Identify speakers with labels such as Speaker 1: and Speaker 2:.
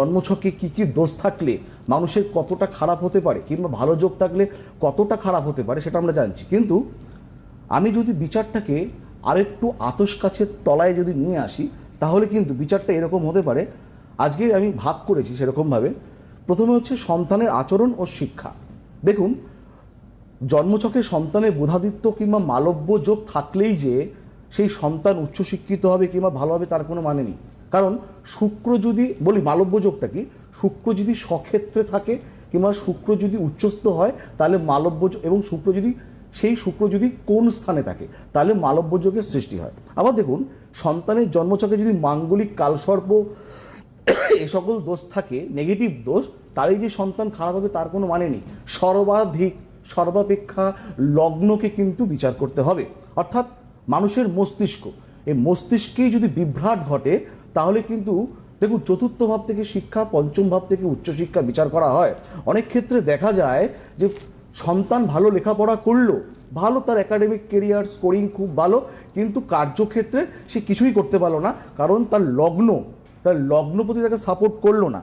Speaker 1: জন্মছকে কি কি দোষ থাকলে মানুষের কতটা খারাপ হতে পারে কিংবা ভালো যোগ থাকলে কতটা খারাপ হতে পারে সেটা আমরা জানছি। কিন্তু আমি যদি বিচারটাকে আরেকটু আতস কাছের তলায় যদি নিয়ে আসি, তাহলে কিন্তু বিচারটা এরকম হতে পারে। আজকে আমি ভাগ করেছি সেরকমভাবে। প্রথমে হচ্ছে সন্তানের আচরণ ও শিক্ষা। দেখুন, জন্মছকে সন্তানের বোধাদিত্য কিংবা মালব্য যোগ থাকলেই যে সেই সন্তান উচ্চশিক্ষিত হবে কিংবা ভালো হবে তার কোনো মানে নেই। কারণ শুক্র যদি, বলি মালব্যযোগটা কি? শুক্র যদি সক্ষেত্রে থাকে কিংবা শুক্র যদি উচ্চস্থ হয়, তাহলে মালব্যযোগ এবং শুক্র যদি, সেই শুক্র যদি কোন স্থানে থাকে, তাহলে মালব্যযোগের সৃষ্টি হয়। আবার দেখুন, সন্তানের জন্মছকে যদি মাঙ্গলিক কালসর্প এ সকল দোষ থাকে নেগেটিভ দোষ তারই যে সন্তান খারাপ হবে তার কোনো মানে নেই। সর্বাধিক, সর্বাপেক্ষা লগ্নকে কিন্তু বিচার করতে হবে। অর্থাৎ মানুষের মস্তিষ্ক, এই মস্তিষ্কেই যদি বিভ্রাট ঘটে তাহলে কিন্তু দেখুন, চতুর্থ ভাব থেকে শিক্ষা, পঞ্চম ভাব থেকে উচ্চশিক্ষা বিচার করা হয়। অনেক ক্ষেত্রে দেখা যায় যে সন্তান ভালো লেখাপড়া করল, ভালো তার একাডেমিক কেরিয়ার স্কোরিং খুব ভালো, কিন্তু কার্যক্ষেত্রে সে কিছুই করতে পারল না, কারণ তার লগ্ন তার লগ্ন প্রতি তাকে সাপোর্ট করল না।